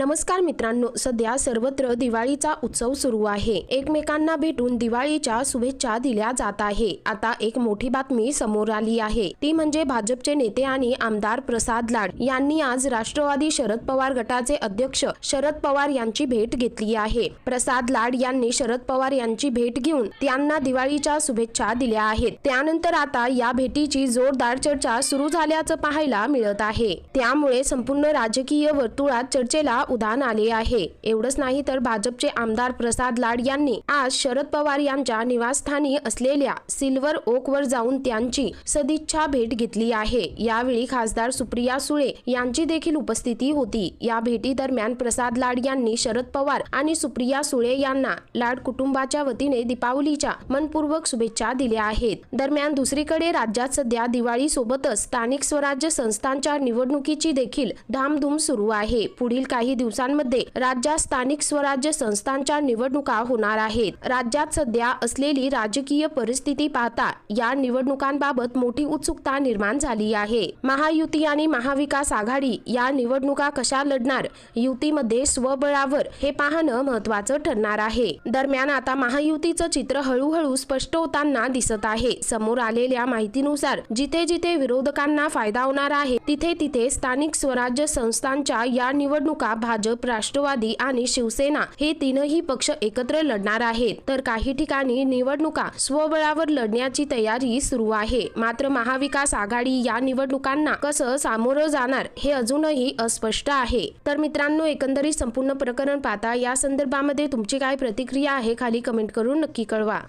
नमस्कार मित्रांनो सध्या सर्वत्र दिवाळीचा उत्सव सुरू आहे. एकमेकांना भेटून दिवाळीच्या शुभेच्छा दिल्या जात आहे. आता एक मोठी बातमी समोर आली आहे. ती म्हणजे भाजपचे नेते आणि आमदार प्रसाद लाड यांनी आज राष्ट्रवादी शरद पवार गटाचे अध्यक्ष शरद पवार यांची भेट घेतली आहे. प्रसाद लाड यांनी शरद पवार यांची भेट घेऊन त्यांना दिवाळीच्या शुभेच्छा दिल्या आहेत. त्यानंतर आता या भेटीची जोरदार चर्चा सुरू झाल्याचं पाहायला मिळत आहे. त्यामुळे संपूर्ण राजकीय वर्तुळात चर्चेला उधाण आले आहे. एवढंच नाही तर भाजपचे आमदार प्रसाद लाड यांनी आज शरद पवार यांच्या निवासस्थानी असलेल्या सिल्वर ओक वर जाऊन त्यांची सदिच्छा भेट घेतली आहे. यावेळी खासदार सुप्रिया सुळे यांची देखील उपस्थिती होती. या भेटी दरम्यान प्रसाद लाड यांनी शरद पवार आणि सुप्रिया सुळे यांना लाड कुटुंबाच्या वतीने दीपावलीच्या मनपूर्वक शुभेच्छा दिल्या आहेत. दरम्यान दुसरीकडे राज्यात सध्या दिवाळी सोबतच स्थानिक स्वराज्य संस्थांच्या निवडणुकीची देखील धामधूम सुरू आहे. पुढील काही दिवसांमध्ये राज्यात स्थानिक स्वराज्य संस्थांच्या निवडणुका होणार आहेत. राज्यात सध्या असलेली राजकीय परिस्थिती पाहता या निवडणुकांबाबत मोठी उत्सुकता निर्माण झाली आहे. महायुती आणि महाविकास आघाडी या निवडणुका कशा लढणार युतीमध्ये स्वबळावर हे पाहणं महत्वाचं ठरणार आहे. दरम्यान आता महायुतीचं चित्र हळूहळू स्पष्ट होताना दिसत आहे. समोर आलेल्या माहितीनुसार जिथे जिथे विरोधकांना फायदा होणार आहे तिथे तिथे स्थानिक स्वराज्य संस्थांच्या या निवडणुका भाजप राष्ट्रवादी आणि शिवसेना हे तीनही पक्ष एकत्र लढणार आहेत. तर काही ठिकाणी निवडणुका स्वबळावर लढण्याची तयारी सुरू आहे. मात्र महाविकास आघाडी या निवडणुकांना कसं सामोरं जाणार हे अजूनही अस्पष्ट आहे. तर मित्रांनो एकंदरीत संपूर्ण प्रकरण पाहता या संदर्भामध्ये तुमची काय प्रतिक्रिया आहे खाली कमेंट करून नक्की कळवा.